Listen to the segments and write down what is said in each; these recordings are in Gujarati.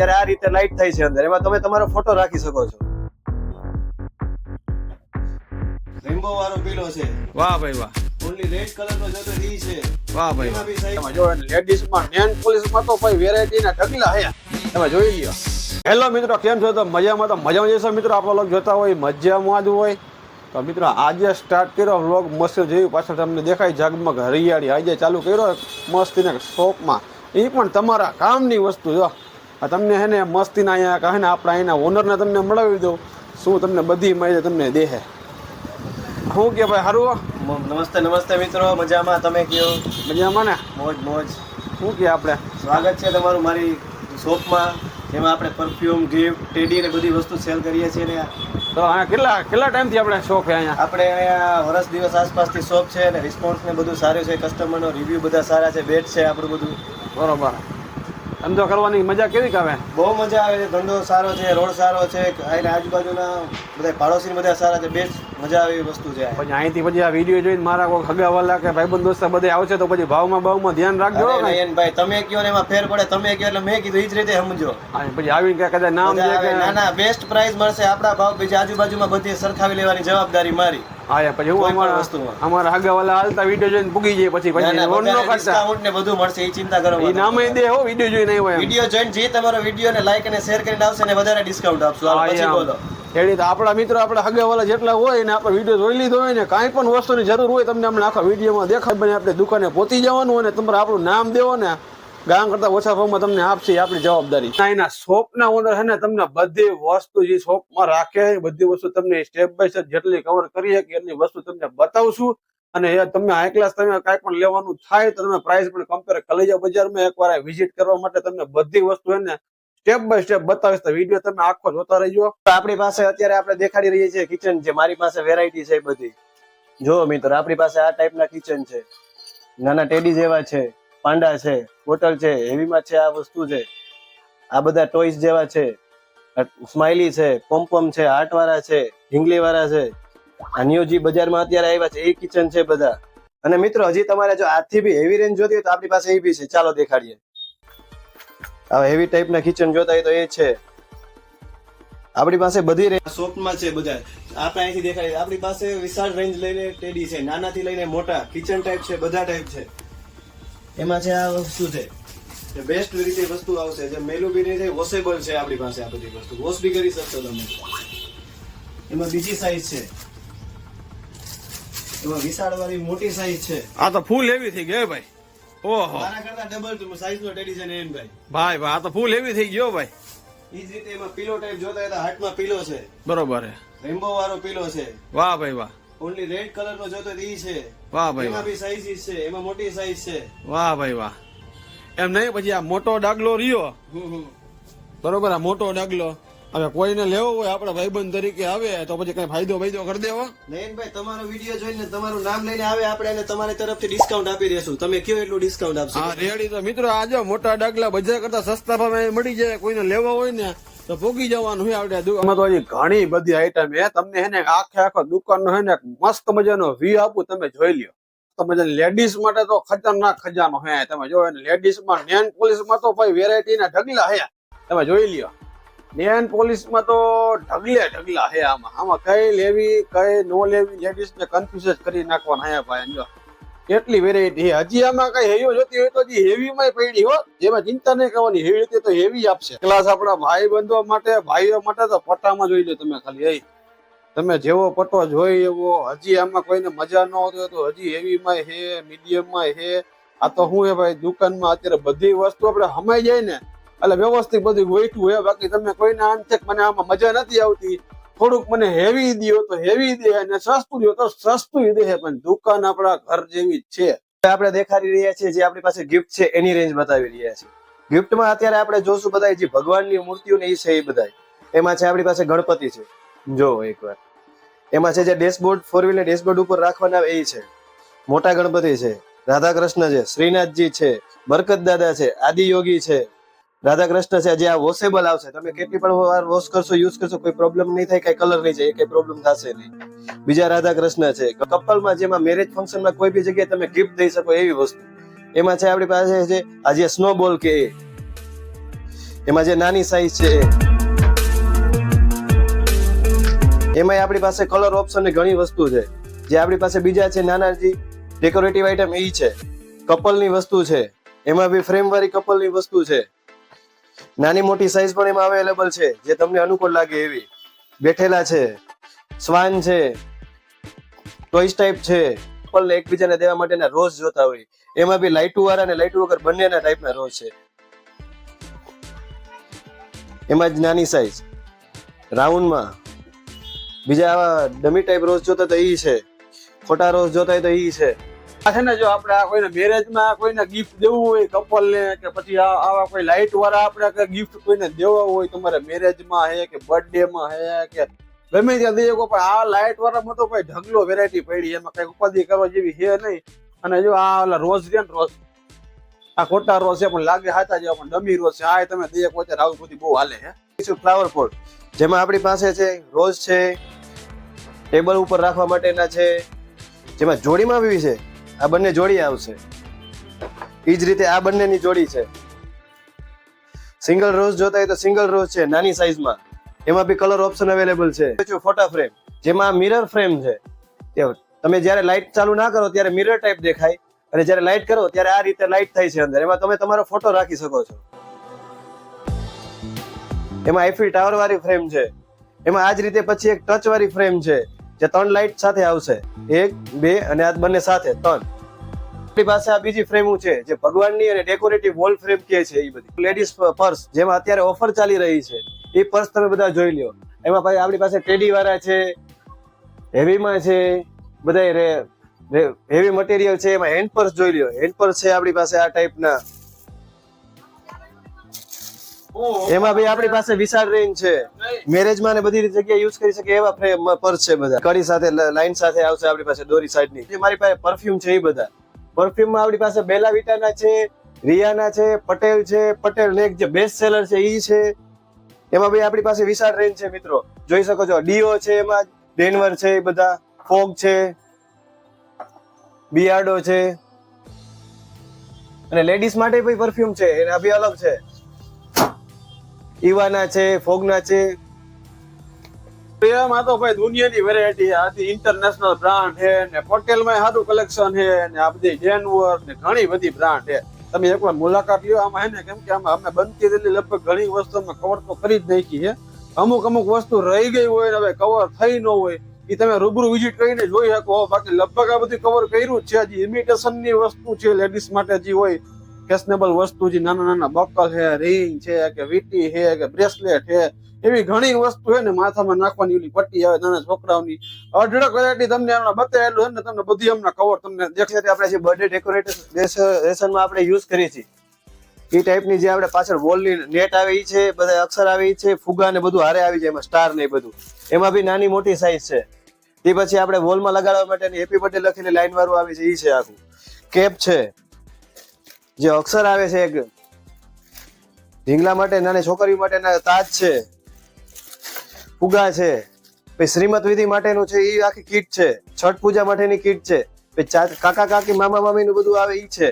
ત્યારે આ રીતે લાઈટ થાય છે અંદર. એમાં તમે તમારો ફોટો રાખી શકો છો. રેમ્બો વાળો પીલો છે. વાહ ભાઈ વાહ. ઓન્લી રેડ કલર નો જોતો ઈ છે. વાહ ભાઈ એમાં બી જો લેડીઝમાં મેન પોલીસમાં તો ભાઈ વેરાયટી ના ઢગલા હે. તમે જોઈ લ્યો. હેલો મિત્રો કેમ છો? તો મજામાં તો મજામાં જશો મિત્રો? આપણો લોક જોતા હોય મજામાં જ હોય. તો મિત્રો આજે સ્ટાર્ટ કર્યો વ્લોગ મસ્ત જોયું પાછળ તમને દેખાય ઝગમગ હરિયાળી. આજે ચાલુ કર્યો મસ્તીના શોપમાં એ પણ તમારા કામની વસ્તુ જો. તમને હે ને મસ્તીના અહીંયા કહે ને આપણા અહીંના ઓનરને તમને મળાવી દઉં. શું તમને બધી માહિતી તમને દેહે? શું કે ભાઈ સારું નમસ્તે નમસ્તે મિત્રો મજામાં? તમે કયો? મજામાં ને? મોજ મોજ. શું કે આપણે? સ્વાગત છે તમારું મારી શોપમાં એમાં આપણે પરફ્યુમ ગિફ્ટ ટેડી ને બધી વસ્તુ સેલ કરીએ છીએ ને તો અહીંયા કેટલા કેટલા ટાઈમથી આપણે શોપ છે અહીંયા? આપણે અહીંયા વર્ષ દિવસ આસપાસથી શોપ છે અને રિસ્પોન્સ ને બધું સારું છે કસ્ટમરનો રિવ્યુ બધા સારા છે બેટ છે આપણું બધું. બરોબર. ધંધો કરવાની મજા કેવી આવે બહુ મજા આવે છે ધંધો સારો છે રોડ સારો છે અહીંના આજુબાજુના બધા પાડોશી બધા સારા છે બેસ્ટ મજા આવે એવી વસ્તુ છે. પછી અહીંથી પછી આ વીડિયો જોઈને મારા કોઈ હગાવાલા કે ભાઈબંધ દોસ્ત બધે આવશે તો પછી ભાવમાં ભાવમાં ધ્યાન રાખજો નયનભાઈ તમે કયો ને એમાં ફેર પડે તમે કયો એટલે મેં કીધું એ જ રીતે સમજો. પછી આવીને કે કદાચ નામ ના ના બેસ્ટ પ્રાઇસ મળશે આપણા ભાવ પછી આજુબાજુમાં બધી સરખાવી લેવાની જવાબદારી મારી. હા યાર, પછી હું અમારા વસ્તુમાં. અમારા હગાવાલા હાલતા વીડિયો જોઈને પૂગી જાય પછી પછી લોન નો ખર્ચા કાઢતા ને બધું મળશે એ ચિંતા કરો એ નામે દે હો વીડિયો જોઈને આવ્યો વીડિયો જોઈને જે તમારો વીડિયો ને લાઈક અને શેર કરીને આવશે ને વધારે ડિસ્કાઉન્ટ આપશું. આ પછી બોલો. એડી તો આપણા મિત્રો આપણા હગાવાલા જેટલા હોય ને આપણે વીડિયો જોઈ લીધો હોય ને કાંઈ પણ વસ્તુની જરૂર હોય તમને અમને આખા વિડીયોમાં દેખાય બને આપણે દુકાને પહોંચી જવાનું અને તમારે આપણું નામ દેવો ને. ગામ કરતા ઓછા ભાવમાં તમને આપશે આપણી જવાબદારી. એના શોપના ઓનર છે ને, તમને બધી વસ્તુ જે શોપમાં રાખે બધી વસ્તુ તમને સ્ટેપ બાય સ્ટેપ જેટલી કવર કરી શકે એટલી વસ્તુ તમને બતાવશું. અને તમે હાઈ ક્લાસ તમે કાંઈ પણ લેવાનું થાય તો તમે પ્રાઇસ પણ કમ્પેર કરી જાઓ બજારમાં એકવાર વિઝિટ કરવા માટે તમને બધી વસ્તુ એને સ્ટેપ બાય સ્ટેપ બતાવીશ. તો વીડિયો તમે આખો જોતા રહેજો. આપણી પાસે અત્યારે આપણે દેખાડી રહીએ છીએ કિચન છે મારી પાસે વેરાયટી છે બધી. જો મિત્રો, આપણી પાસે આ ટાઈપના કિચન છે. નાના ટેડી જેવા છે. પાંડા છે, બોટલ છે, હેવીમાં છે આ વસ્તુ છે. આ બધા ટોયસ જેવા છે. સ્માઇલી છે, પોમપોમ છે હાર્ટ વાળા છે ઢીંગલી વાળા છે. આ ન્યુ બજારમાં અત્યારે આવ્યા છે, એ કિચન છે બધા. અને મિત્રો, હજી તમારે જો આજથી બી હેવી રેન્જ જોતી હોય તો આપણી પાસે એ બી છે. ચાલો દેખાડીએ. હવે હેવી ટાઈપના કિચન જોતા હોય તો એ છે. આપણી પાસે બધી રેન્જ શોપમાં છે બધા. આપણે અહીંથી દેખાડીએ. આપણી પાસે વિશાળ રેન્જ લઈને ટેડી છે. નાનાથી લઈને મોટા. કિચન ટાઈપ છે, બધા ટાઈપ છે. એમાં છે આ વસ્તુ છે. બેસ્ટ રીતે વસ્તુ આવશે. જે મેલું બી નહીં વોશેબલ છે આપણી પાસે આ બધી વસ્તુ. વોશ બી કરી શકશો તમે. એમાં બીજી સાઈઝ છે. એમાં વિશાળ વાળી મોટી સાઈઝ છે. આ તો ફૂલ એવી થઈ ગયો ભાઈ. ઓહો. મારા કરતા ડબલ સાઈઝ નો ટેડી છે ને એમ ભાઈ. ભાઈ ભાઈ આ તો ફૂલ એવી થઈ ગયો ભાઈ. ઈ જ રીતે એમાં પીલો ટાઈપ જોતા હોય તો હાથમાં પીલો છે. બરોબર રેમ્બો વાળો પીલો છે. વાહ ભાઈ વાહ. ઓનલી રેડ કલર નો જોતો હોય છે. વાહ ભાઈ એમાં બી સાઈઝ છે એમાં મોટી સાઈઝ છે. વાહ ભાઈ વાહ. એમ નહીં પછી આ મોટો ડાગલો રહ્યો. બરોબર આ મોટો ડાગલો. હવે કોઈને લેવો હોય આપણા ભાઈબંધ તરીકે આવે તો પછી કઈ ફાયદો ફાયદો કરી દેવો. નયનભાઈ તમારો વીડિયો જોઈને તમારું નામ લઈને આવે આપણે એને તમારી તરફથી ડિસ્કાઉન્ટ આપી દેશું. તમે કયો એટલું ડિસ્કાઉન્ટ આપશો? હા રેડી તો મિત્રો આજે મોટા ડાગલા બજાર કરતા સસ્તા ભાવે મળી જાય કોઈને લેવા હોય ને તો ભોગી જવાનું હોય આપણે દુકાનમાં તો હજી ઘણી બધી આઈટમ હે તમને હે ને આખે આખો દુકાનનો હે ને મસ્ત મજાનો વ્યૂ આપું, તમે જોઈ લ્યો. મસ્ત મજાની લેડીઝ માટે તો ખતરનાક ખજાનો હે તમે જો લેડીઝમાં નેન પોલીસમાં તો ભાઈ વેરાયટી ના ઢગલા હે તમે જોઈ લ્યો. નેન પોલીસમાં તો ઢગલે ઢગલા હે આમાં. આમાં કઈ લેવી, કઈ નો લેવી લેડીઝ ને કન્ફ્યુઝ કરી નાખવાના હે ભાઈ. જો કેટલી વેરાયટી હજી આમાં કઈ હેવી જોતી હોય તો હજી હેવી માં પડી હો. જેમાં ચિંતા નહીં કરવાની હેવી હતી તો હેવી આપશે. ક્લાસ આપણા ભાઈ બંધો માટે, ભાઈઓ માટે તો પટ્ટામાં જોઈ લો તમે ખાલી એ તમે જેવો પટ્ટો જોઈ એવો, હજી આમાં કોઈને મજા ન આવતી તો હજી હેવી માં હે મીડિયમમાં હે. આ તો હું એ ભાઈ, દુકાનમાં અત્યારે બધી વસ્તુ આપણે હમાઈ જાય ને, એટલે વ્યવસ્થિત બધું ગોઠવું હે. બાકી તમે કોઈને આમ છે મને આમાં મજા નથી આવતી. થોડુંક મને હેવી દો તો હેવી દે અને સસ્તું દો તો સસ્તું દે પણ દુકાન આપણા ઘર જેવી જ છે. આપણે દેખાડી રહ્યા છીએ જે આપણી પાસે ગિફ્ટ છે એની રેન્જ બતાવી રહ્યા છીએ. ગિફ્ટમાં અત્યારે આપણે જોશું બધા જે ભગવાનની મૂર્તિઓ ને એ છે એ બધા એમાં છે આપણી પાસે ગણપતિ છે. જો એકવાર. એમાં છે જે ડેશબોર્ડ ફોર વ્હીલર ડેશબોર્ડ ઉપર રાખવાના એ છે. મોટા ગણપતિ છે. રાધા કૃષ્ણ છે. શ્રીનાથજી છે. બરકત દાદા છે. આદિયોગી છે. રાધા કૃષ્ણ છે જે આ વોશેબલ આવશે. તમે કેટલી પણ વાર વોશ કરશો યુઝ કરશો કોઈ પ્રોબ્લેમ નહીં થાય કઈ કલર નહીં જાય કઈ પ્રોબ્લેમ થશે નહીં. બીજા રાધા કૃષ્ણ છે કપલમાં જેમાં મેરેજ ફંક્શનમાં કોઈ બી જગ્યાએ તમે ગિફ્ટ દઈ શકો એવી વસ્તુ. એમાં છે આપણી પાસે છે આ જે સ્નોબોલ કે એમાં જે નાની સાઈઝ છે એમાં એમાંય આપણી પાસે કલર ઓપ્શન ઘણી વસ્તુ છે. જે આપણી પાસે બીજા છે નાના જે ડેકોરેટિવ આઇટમ એ છે કપલની વસ્તુ છે. એમાં બી ફ્રેમ વાળી કપલની વસ્તુ છે. નાની મોટી સાઈઝ પણ એમાં અવેલેબલ છે, જે તમને અનુકૂળ લાગે એવી. બેઠેલા છે સ્વાન છે ટોઈસ ટાઈપ છે, પણ એકબીજાને દેવા માટેના રોઝ જોતા હોય. એમાં બી લાઇટુ વાળા અને લાઇટુ વગર બંનેના ટાઈપના રોઝ છે. એમાં જ નાની સાઈઝ રાઉન્ડમાં બીજા આવા ડમી ટાઈપ રોઝ જોતા તો એ છે. ખોટા રોઝ જોતા હોય તો એ છે. છે ને જો આપણે આ કોઈને મેરેજમાં કોઈને ગિફ્ટ દેવું હોય કપલ ને કે પછી આવા કોઈ લાઇટ વાળા આપણે ગિફ્ટ કોઈને દેવા હોય તમારે મેરેજમાં હે કે બર્થડે માં હે કે ગમે ત્યાં દઈએ પણ આ લાઇટ વાળામાં તો ભાઈ ઢગલો વેરાયટી પડી, એમાં કઈ ઉપાધિ કરવા જેવી છે નહીં. અને જો આ ઓલા રોઝ છે ને રોઝ આ ખોટા રોઝ છે, પણ લાગે હાથા જેવા, પણ ડમી રોઝ છે. આ તમે દઈએ પોતે આવું બધી બહુ હાલે છે. ફ્લાવર પોટ જેમાં આપણી પાસે છે રોઝ છે ટેબલ ઉપર રાખવા માટેના છે, જેમાં જોડીમાં બી છે. આ બંને જોડી આવશે. એ જ રીતે આ બંનેની જોડી છે. સિંગલ રોઝ જોતા હોય તો સિંગલ રોઝ છે, નાની સાઈઝમાં એમાં બી કલર ઓપ્શન અવેલેબલ છે. ફોટા ફ્રેમ જેમાં મિરર ફ્રેમ છે. તમે જ્યારે લાઇટ ચાલુ ના કરો ત્યારે મિરર ટાઈપ દેખાય. અને જ્યારે લાઇટ કરો ત્યારે આ રીતે લાઇટ થાય છે અંદર. એમાં તમે તમારો ફોટો રાખી શકો છો. એમાં આઈફી ટાવર વાળી ફ્રેમ છે. એમાં આ જ રીતે પછી એક ટચ વાળી ફ્રેમ છે. જે ત્રણ લાઇટ સાથે આવશે એક બે અને આ બંને સાથે ત્રણ. આપણી પાસે આ બીજી ફ્રેમો છે જે ભગવાનની અને ડેકોરેટિવ વોલ ફ્રેમ કે છે એ બધી. લેડીઝ પર્સ જેમાં અત્યારે ઓફર ચાલી રહી છે એ પર્સ તમે બધા જોઈ લ્યો. એમાં પછી આપણી પાસે ટેડી વાળા છે હેવીમાં છે બધા હેવી મટીરિયલ છે એમાં હેન્ડ પર્સ જોઈ લ્યો. હેન્ડ પર્સ છે આપણી પાસે આ ટાઈપના એમાં ભાઈ આપણી પાસે વિશાળ રેન્જ છે. મેરેજમાં ને બધી જગ્યાએ યુઝ કરી શકે એવા ફ્રેમ પર્સ છે બધા. કડી સાથે લાઈન સાથે આવશે આપણી પાસે દોરી સાઈડની. મારી પાસે પરફ્યુમ છે એ બધા. પરફ્યુમમાં આપણી પાસે બેલા વિટાના છે, રિયાના છે, પટેલ છે, પટેલ એક જે બેસ્ટ સેલર છે ઈ છે. એમાં ભાઈ આપણી પાસે વિશાળ રેન્જ છે મિત્રો. જોઈ શકો છો, ડીઓ છે એમાં, ડેનવર છે એ બધા, ફોગ છે, બિયાર્ડો છે. અને લેડીઝ માટે ભાઈ પરફ્યુમ છે, એના બી અલગ છે. ઈવાના છે, ફોગના છે. એમાં તો ભાઈ દુનિયાની વેરાયટી આથી ઇન્ટરનેશનલ બ્રાન્ડ છે ને પટેલમાં સારું કલેક્શન છે ને આ બધી ડેનવર ને ઘણી બધી બ્રાન્ડ છે. તમે એકવાર મુલાકાત લ્યો. આમાં હે ને કેમ કે આમાં અમે બનતી રહેલી લગભગ ઘણી વસ્તુ અમે કવર તો કરી જ નાખી છે. અમુક અમુક વસ્તુ રહી ગઈ હોય ને હવે કવર થઈ ન હોય એ તમે રૂબરૂ વિઝિટ કરીને જોઈ શકો. બાકી લગભગ આ બધું કવર કર્યું જ છે. હજી ઇમિટેશનની વસ્તુ છે લેડીઝ માટે જે હોય ફેશનેબલ વસ્તુ જે નાના નાના બકલ છે રિંગ છે, કે વીટી છે, કે બ્રેસલેટ છે, એવી ઘણી વસ્તુ છે ને માથામાં નાખવાની ઓલી પટ્ટી આવે નાના છોકરાઓની. અઢળક વેરાયટી તમને હમણાં બતાવેલું ને તમને બધી હમણાં કવર તમને દેખાય આપણે જે બર્થડે ડેકોરેશનમાં આપણે યુઝ કરીએ છીએ. એ ટાઈપની જે આપણે પાછળ વોલની નેટ આવે છે, બધા અક્ષર આવે છે, ફુગા ને બધું હારે આવી જાય એમાં સ્ટાર ને બધું. એમાં બી નાની મોટી સાઈઝ છે. તે પછી આપણે વોલમાં લગાડવા માટેની હેપી બર્થડે લખીને લાઈન વાળું આવે છે એ છે આખું. કેપ છે. જે અક્ષર આવે છે એક ઢીંગલા માટે નાની છોકરીઓ માટેના તાજ છે. ફુગા છે. પછી શ્રીમત વિધિ માટેનું છે એ આખી કીટ છે. છઠ પૂજા માટેની કીટ છે. કાકા, કાકી, મામા મામી નું બધું આવે એ છે.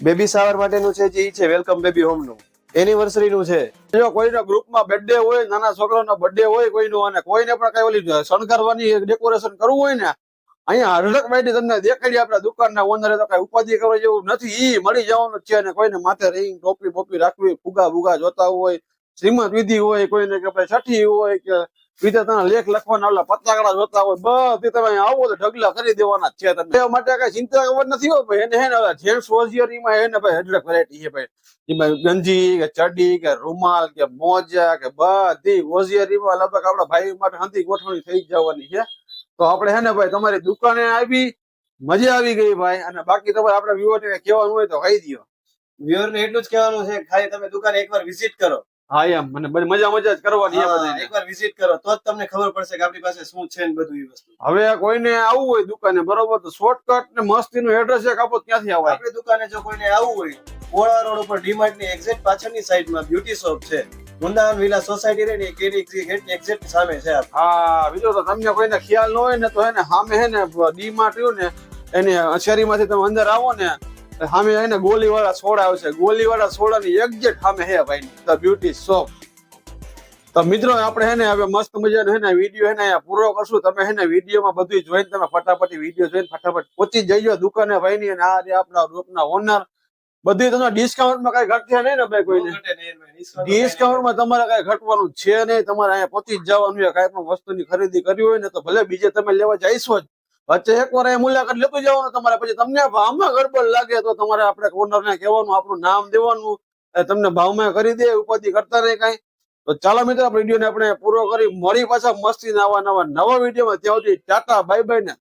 બેબી સાવર માટેનું છે જે ઈ છે, વેલકમ બેબી હોમનું એનિવર્સરી નું છે. જો કોઈનો ગ્રુપમાં બર્થડે હોય, નાના છોકરાનો બર્થડે હોય, કોઈનો અને કોઈને પણ કઈ ઓલી શણગારવાની ડેકોરેશન કરવું હોય ને અહીંયા હરડક માહિતી તમને દેખાડી આપણા દુકાનના ઓનરે તો કઈ ઉપાધિ કરવા જેવું નથી. ઈ મળી જવાનું છે અને કોઈને માથે રિંગ ટોપી બોપી રાખવી, ફુગા ફુગા જોતા હોય, શ્રીમંત વિધિ હોય, કોઈને કે ભાઈ છઠ્ઠી હોય, કે બીજા તમે લેખ લખવાના, ઓલા પત્તાકડા જોતા હોય, બધી તમે આવો તો ઢગલા કરી દેવાના છે તમને. એ માટે કઈ ચિંતા ખબર નથી હોય ભાઈ. એને હે ને જેન્ટ્સ ઓઝિયરીમાં હે ને ભાઈ હરડક વેરાયટી છે ભાઈ. એમાં ગંજી, કે ચડી, કે રૂમાલ, કે મોજા, કે બધી ઓઝિયરીમાં લગભગ આપણા ભાઈ માટે હંતી ગોઠવણી થઈ જવાની છે. તો આપણે હે ને ભાઈ તમારી દુકાને આવી મજા આવી ગઈ ભાઈ અને બાકી તમારે આપણા વ્યુઅર ને કહેવાનું હોય તો કહી દો વ્યુઅર ને એટલું જ કહેવાનું છે ખાલી તમે દુકાને એકવાર વિઝિટ કરો. હા એમ મને મજા મજા જ કરવાની એકવાર વિઝિટ કરો તો જ તમને ખબર પડશે કે આપણી પાસે શું છે ને બધું એ વસ્તુ. હવે કોઈને આવવું હોય દુકાને બરોબર? તો શોર્ટકટ ને મસ્તીનું એડ્રેસ એક આપો ત્યાંથી આવે આપણી દુકાને જો કોઈને આવવું હોય ઓળા રોડ ઉપર ડીમાર્ટની એક્ઝેક્ટ પાછળની સાઈડમાં બ્યુટી શોપ છે. વૃંદાવન વિલા સોસાયટી રહે ને કેરી ગેટની એક્ઝેક્ટ સામે છે હા, બીજો તો તમને કોઈને ખ્યાલ ન હોય ને તો એને સામે હે ને ડી માં રહ્યું ને, એની શેરીમાંથી તમે અંદર આવો ને, સામે એને ગોલી વાળા સોડા આવશે. ગોલી વાળા સોડાની એક્ઝેક્ટ સામે હે ભાઈ ધ બ્યુટી શોપ તો મિત્રો, આપણે હે ને હવે મસ્ત મજાનો હે ને વીડિયો હે ને પૂરો કરશું. તમે હે ને વિડીયોમાં બધું જોઈને તમે ફટાફટ વીડિયો જોઈને ફટાફટ પહોંચી જઈજો દુકાને ભાઈની અને આ આપણા રૂપના ઓનર બધી તમને ડિસ્કાઉન્ટમાં કઈ ઘટશે નહીં ને ભાઈ કોઈને. ડિસ્કાઉન્ટમાં તમારે કઈ ઘટવાનું છે નહીં. તમારે અહીંયા પહોંચી જ જવાનું છે. કઈ પણ વસ્તુની ખરીદી કરવી હોય ને તો ભલે બીજે તમે લેવા જઈશો જ. વચ્ચે એક વાર મુલાકાત લેતું જવાનું તમારે. પછી તમને ભાવમાં ગડબડ લાગે તો તમારે આપણે ઓનરને કહેવાનું આપણું નામ દેવાનું. તમને ભાવમાં કરી દે ઉપાધિ કરતા નહીં કઈ. તો ચાલો મિત્રો વિડીયોને આપણે પૂરો કરી. મળી પાછા મસ્તી નવા નવા નવા વિડીયોમાં. ત્યાં સુધી ટાટા બાય બાય ને.